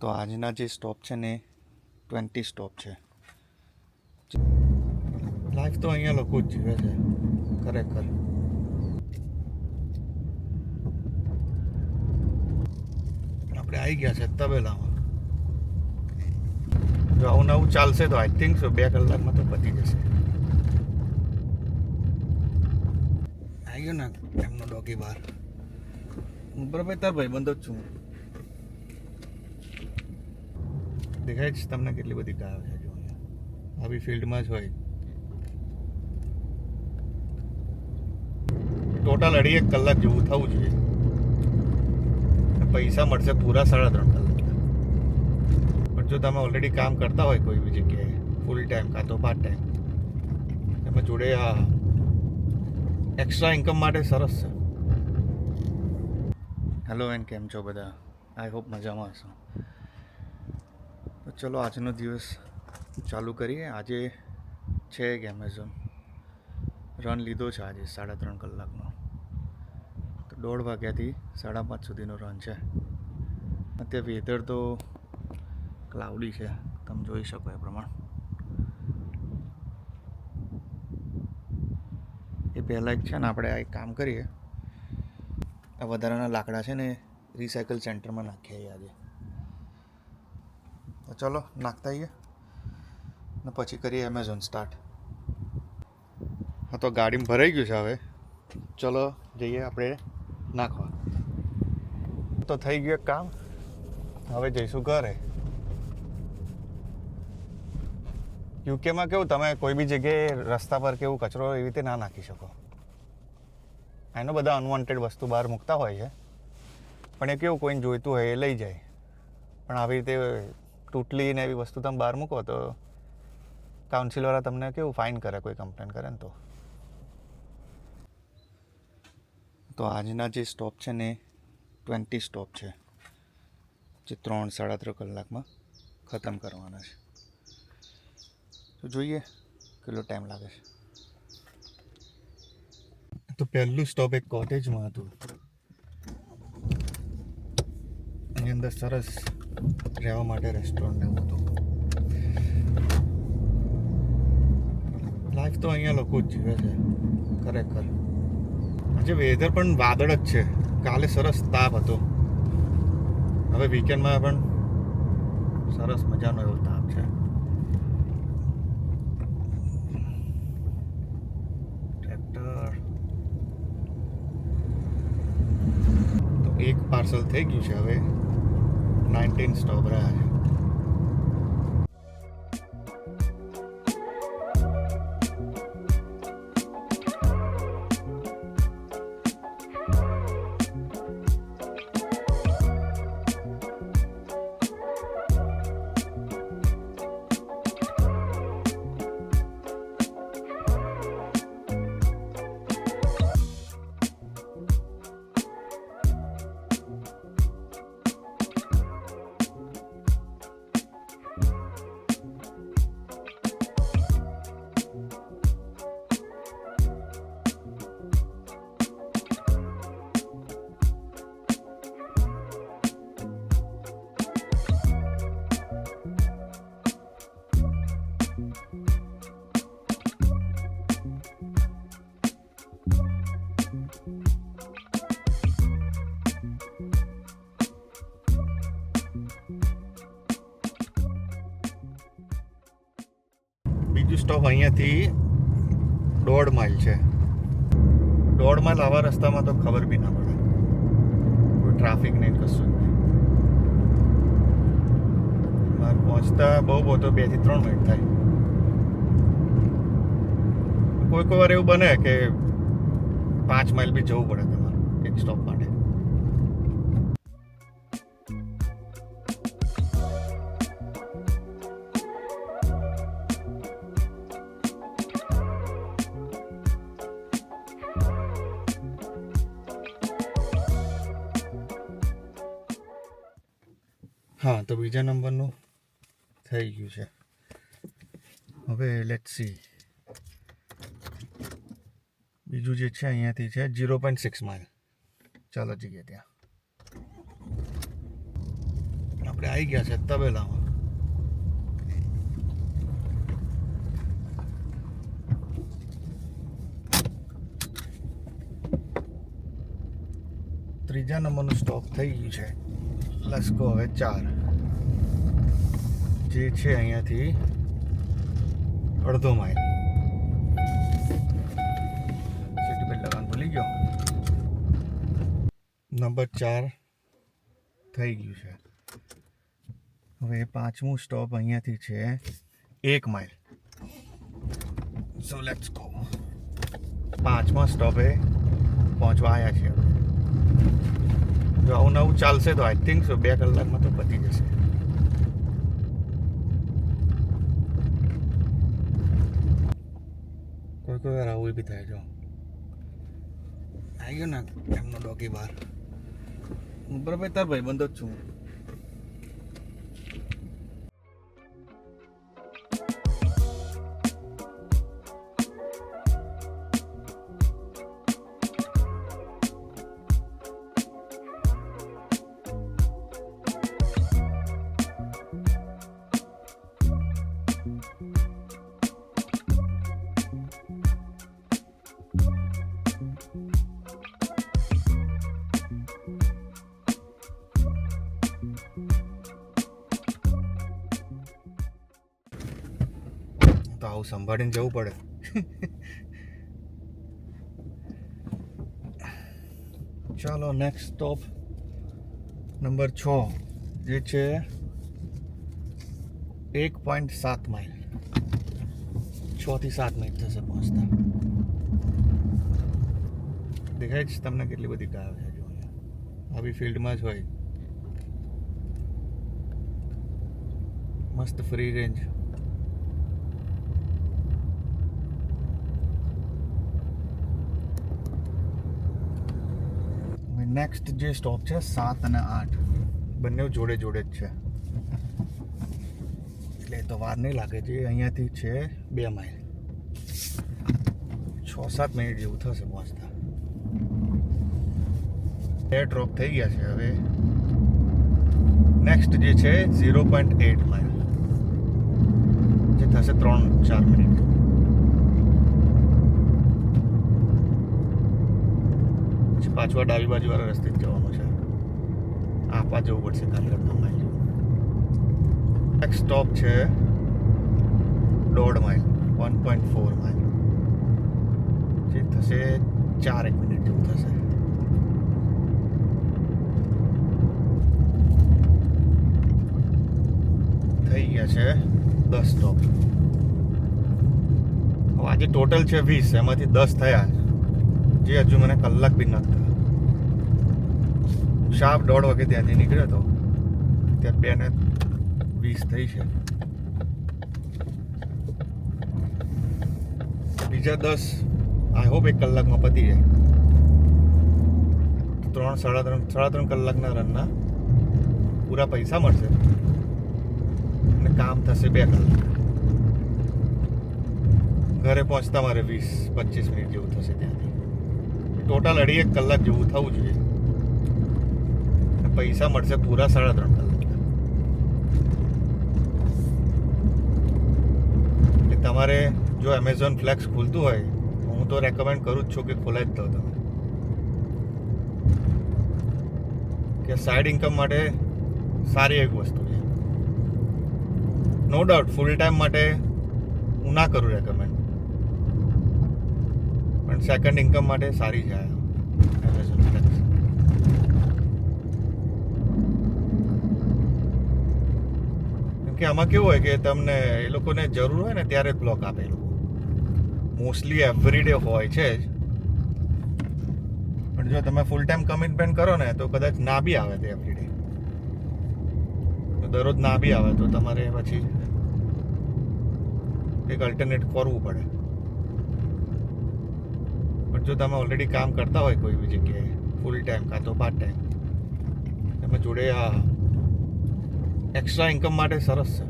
તો આજના જે સ્ટોપ છે ને ટ્વેન્ટી સ્ટોપ છે. લાઈફ તો અહીંયા લોકો જ જીવે છે. ખરેખર. આપણે આવી ગયા છે તબેલામાં. જો આવું નવું ચાલશે તો આઈ થિંક સો બે કલાકમાં તો પતી જશે. આવી ગયો ને એમનો ડોગી બહાર હું બરાબર તાર ભાઈ બંધો જ છું. દેખાય છે તમને કેટલી બધી ગાયો છે જો આવી ફિલ્ડમાં જ હોય. ટોટલ અઢી એક કલાક જેવું થવું જોઈએ. પૈસા મળશે પૂરા સાડા ત્રણ કલાક. પણ જો તમે ઓલરેડી કામ કરતા હોય કોઈ બી જગ્યાએ ફૂલ ટાઈમ કાં તો પાર્ટ ટાઈમ એમાં જોડે આ એક્સ્ટ્રા ઇન્કમ માટે સરસ છે. હેલો એન્ડ કેમ છો બધા? આઈ હોપ મજામાં હશો. ચલો, આજનો દિવસ ચાલુ કરીએ. આજે છે એક એમેઝોન રન લીધો છે આજે સાડા ત્રણ કલાકનો. તો દોઢ વાગ્યાથી સાડા પાંચ સુધીનો રન છે. અત્યારે વેધર તો ક્લાઉડી છે, તમે જોઈ શકો એ પ્રમાણે. એ પહેલાં એક છે ને, આપણે આ એક કામ કરીએ. આ વધારાના લાકડા છે ને રિસાયકલ સેન્ટરમાં નાખીએ આજે. ચલો, નાખતા આવીએ ને પછી કરીએ એમેઝોન સ્ટાર્ટ હા, તો ગાડીમાં ભરાઈ ગયું છે હવે. ચલો, જઈએ આપણે નાખવા. તો થઈ ગયું કામ. હવે જઈશું ઘરે. યુકેમાં કેવું, તમે કોઈ બી જગ્યાએ રસ્તા પર કેવું કચરો એવી રીતે ના નાખી શકો. એનો બધા અનવોન્ટેડ વસ્તુ બહાર મૂકતા હોય છે. પણ એ કેવું, કોઈને જોઈતું હોય એ લઈ જાય. પણ આવી રીતે તૂટલી ને એવી વસ્તુ તમે બહાર મૂકો તો કાઉન્સિલવાળા તમને કેવું ફાઇન કરે, કોઈ કમ્પ્લેન કરે ને તો. તો આજના જે સ્ટોપ છે ને ટ્વેન્ટી સ્ટોપ છે. જે ત્રણ સાડા ત્રણ કલાકમાં ખતમ કરવાના છે. તો જોઈએ કેટલો ટાઈમ લાગે છે. તો પહેલું સ્ટોપ એક કોટેજમાં હતું. એની અંદર સરસ રહેવા માટે રેસ્ટોરન્ટ એવું હતું. લાઈફ તો અહીંયા લોકો જ જીવે છે. ખરેખર. આજે વેધર પણ વાદળ જ છે. કાલે સરસ તાપ હતો. હવે વીકેન્ડમાં પણ સરસ મજાનો એવો તાપ છે. ટ્રેક્ટર તો એક પાર્સલ થઈ ગયું છે હવે. નાઇન્ટીન સ્ટોપ રહ્યા છે અહીંયાથી દોઢ માઇલ છે. દોઢ માઇલ આવા રસ્તામાં તો ખબર બી ના પડે. કોઈ ટ્રાફિક નહીં કશું મારે પહોંચતા બહુ બહુ તો બેથી ત્રણ મિનિટ થાય. કોઈ કોઈ વાર એવું બને કે પાંચ માઇલ બી જવું પડે તમારે, એક સ્ટોપ માટે. હા, તો બીજા નંબરનું થઈ ગયું છે. હવે લેટ સી બીજું જે છે અહીંયાથી છે જીરો પોઈન્ટ સિક્સ માઇલ ચાલો જઈએ ત્યાં. આપણે આવી ગયા છે તબેલામાં. ત્રીજા નંબરનું સ્ટોપ થઈ ગયું છે. લસકો હવે ચાર. જે છે અહીંયાથી અડધો માઇલ. સીટ બેલ્ટ લગાવવાનું ભૂલી ગયો? નંબર ચાર થઈ ગયું છે. હવે પાંચમું સ્ટોપ અહીંયાથી છે એક માઇલ. સો લેટ્સ ગો પાંચમા સ્ટોપે પહોંચવા આવ્યા છે જો આવું નવું ચાલશે તો આઈ થિંક સો બે કલાકમાં તો પતી જશે. કોઈ કોઈ વાર આવું બી થાય જો. આવી ગયો ને એમનો ડોકી બહાર બરાબર તાર ભાઈ બંધ જ છું. તો આવું સંભાળીને જવું પડે. ચાલો નેક્સ્ટ સ્ટોપ નંબર છ, જે છે એક પોઈન્ટ સાત માઇલથી સાત મિનિટ થશે પહોંચતા. દેખાય છે તમને કેટલી બધી કાર છે જો આવી ફિલ્ડમાં જ હોય. મસ્ત ફ્રી રેન્જ નેક્સ્ટ જે સ્ટોપ છે, સાત અને આઠ. બંને જોડે જોડે જ છે. એટલે તો વાર નહીં લાગે છે અહીંયાથી છે બે માઇલ. છ સાત મિનિટ જેવું થશે પહોંચતા. બે ડ્રોપ થઈ ગયા છે હવે. નેક્સ્ટ જે છે ઝીરો પોઈન્ટ એટ માઇલ જે થશે ત્રણ ચાર મિનિટ. પછી પાછું આ ડાબી બાજુ વાળા રસ્તે જ જવાનું છે. આપવા જવું પડશે અડધો માઇલ. એક સ્ટોપ છે દોઢ mile one point four mile. જે થશે ચાર એક મિનિટ જેવું થશે. થઈ ગયા છે દસ સ્ટોપ આજે ટોટલ છે વીસ, એમાંથી દસ થયા. જે હજુ મને કલાક બી નથી થયો શાર્પ દોઢ વાગે ત્યાંથી નીકળ્યો હતો ત્યાં બે ને વીસ થઈ છે. બીજા દસ આઈ હોપ એક કલાકમાં પતી જાય. ત્રણ, સાડા ત્રણ સાડા ત્રણ કલાકના રનના પૂરા પૈસા મળશે. અને કામ થશે બે કલાક. ઘરે પહોંચતા મારે વીસ, પચીસ મિનિટ જેવું થશે ત્યાંથી. ટોટલ અઢી એક કલાક જેવું થવું જોઈએ. પૈસા મળશે પૂરા સાડા ત્રણ કલાક. તમારે જો એમેઝોન ફ્લેક્સ ખુલતું હોય, હું તો રેકમેન્ડ કરું જ છું કે ખોલાય જ દો તમે. કે સાઈડ ઇન્કમ માટે સારી એક વસ્તુ છે. નો ડાઉટ ફૂલ ટાઈમ માટે હું ના કરું રેકમેન્ડ પણ સેકન્ડ ઇન્કમ માટે સારી છે એમેઝોન ફ્લેક્સ કે આમાં કેવું હોય કે તમને એ લોકોને જરૂર હોય ને ત્યારે બ્લોક આપે એ લોકો. મોસ્ટલી એવરી ડે હોય છે જ. પણ જો તમે ફૂલ ટાઈમ કમિટમેન્ટ કરો ને તો કદાચ ના બી આવે તે એવરી ડે દરરોજ ના બી આવે તો તમારે પછી એક અલ્ટરનેટ કરવું પડે. પણ જો તમે ઓલરેડી કામ કરતા હોય કોઈ બી જગ્યાએ ફૂલ ટાઈમ કાં તો પાર્ટ ટાઈમ તમે જોડે આ એક્સ્ટ્રા ઇન્કમ માટે સરસ છે.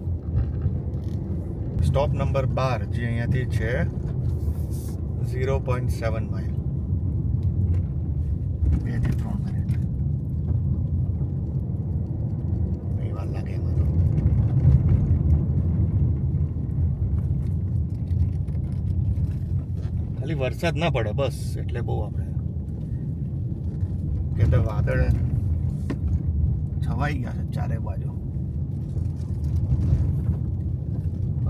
સ્ટોપ નંબર બાર જે અહીંયાથી છે ઝીરો પોઈન્ટ સેવન માઇલ બેથી ત્રણ મિનિટ નહીં વાર લાગે વરસાદ ના પડે, બસ. એટલે બહુ આપણે કે તો વાદળ છવાઈ ગયા છે ચારે બાજુ.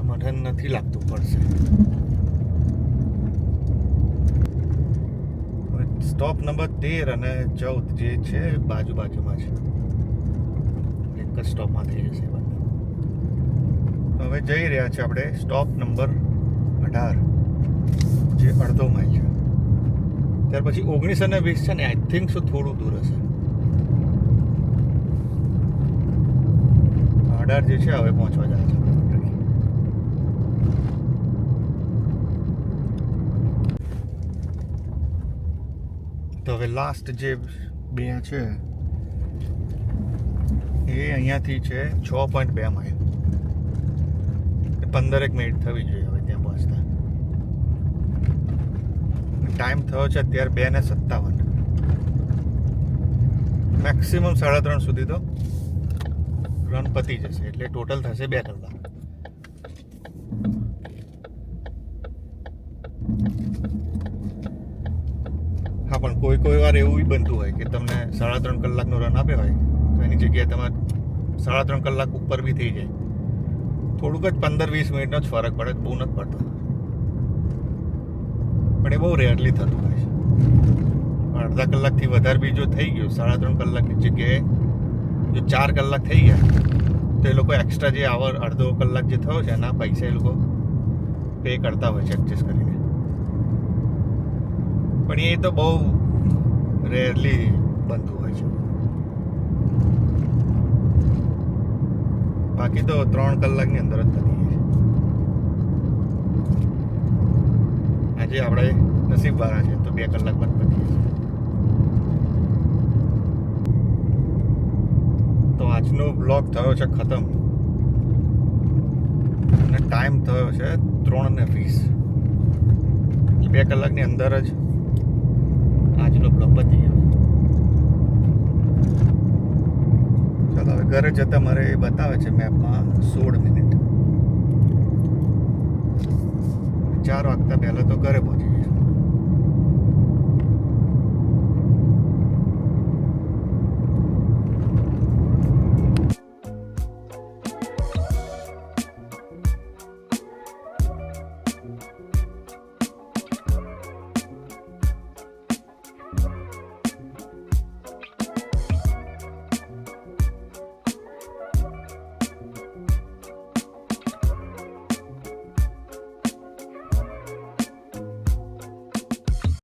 મને નથી લાગતું, પડશે. સ્ટોપ નંબર તેર અને ચૌદ જે છે બાજુ બાજુમાં છે. એક જ સ્ટોપમાં થઈ જશે હવે જઈ રહ્યા છે આપણે સ્ટોપ નંબર અઢાર. જે અડધો માઇલ છે. ત્યાર પછી ઓગણીસ અને વીસ છે ને આઈ થિંક શું થોડું દૂર હશે. અઢાર જે છે, હવે પહોંચવા જાય છે. તો હવે લાસ્ટ જે બે છે, એ અહીંયાથી છે છ પોઈન્ટ બે માઇલ પંદરેક મિનિટ થવી જોઈએ હવે ત્યાં પહોંચતા ટાઈમ થયો છે અત્યારે બે ને સત્તાવન. મેક્સિમમ સાડા ત્રણ સુધી તો રન પતી જશે, એટલે ટોટલ થશે બે કલાક. હા, પણ કોઈ કોઈ વાર એવું બનતું હોય કે તમને સાડા ત્રણ કલાકનો રન આપ્યો હોય, તો એની જગ્યાએ તમારે સાડા ત્રણ કલાક ઉપર બી થઈ જાય. થોડુંક જ પંદર વીસ મિનિટનો જ ફરક પડે, બહુ નથી પડતો. પણ એ બહુ રેરલી થતું હોય છે. અડધા કલાકથી વધારે બી જો થઈ ગયું, સાડા ત્રણ કલાકની જગ્યાએ જો ચાર કલાક થઈ ગયા, તો એ લોકો એક્સ્ટ્રા જે આવર અડધો કલાક જે થયો છે, એના પૈસા એ લોકો પે કરતા હોય છે એડજસ્ટ કરીને. પણ એ તો બહુ રેરલી બનતું હોય છે. બાકી તો ત્રણ કલાકની અંદર જ થતી આજે આપણે નસીબ વાળા છે, તો બે કલાકમાં જ પતી જશે. તો આજનો બ્લોગ થયો છે ખતમ. અને ટાઈમ થયો છે ત્રણ ને વીસ. બે કલાકની અંદર જ આજનો બ્લોગ પતી ગયો. ચાલો, હવે ઘરે જતા મારે એ બતાવે છે મેપમાં સોળ મિનિટ ચાર વાગતા પહેલાં તો ઘરે પહોંચી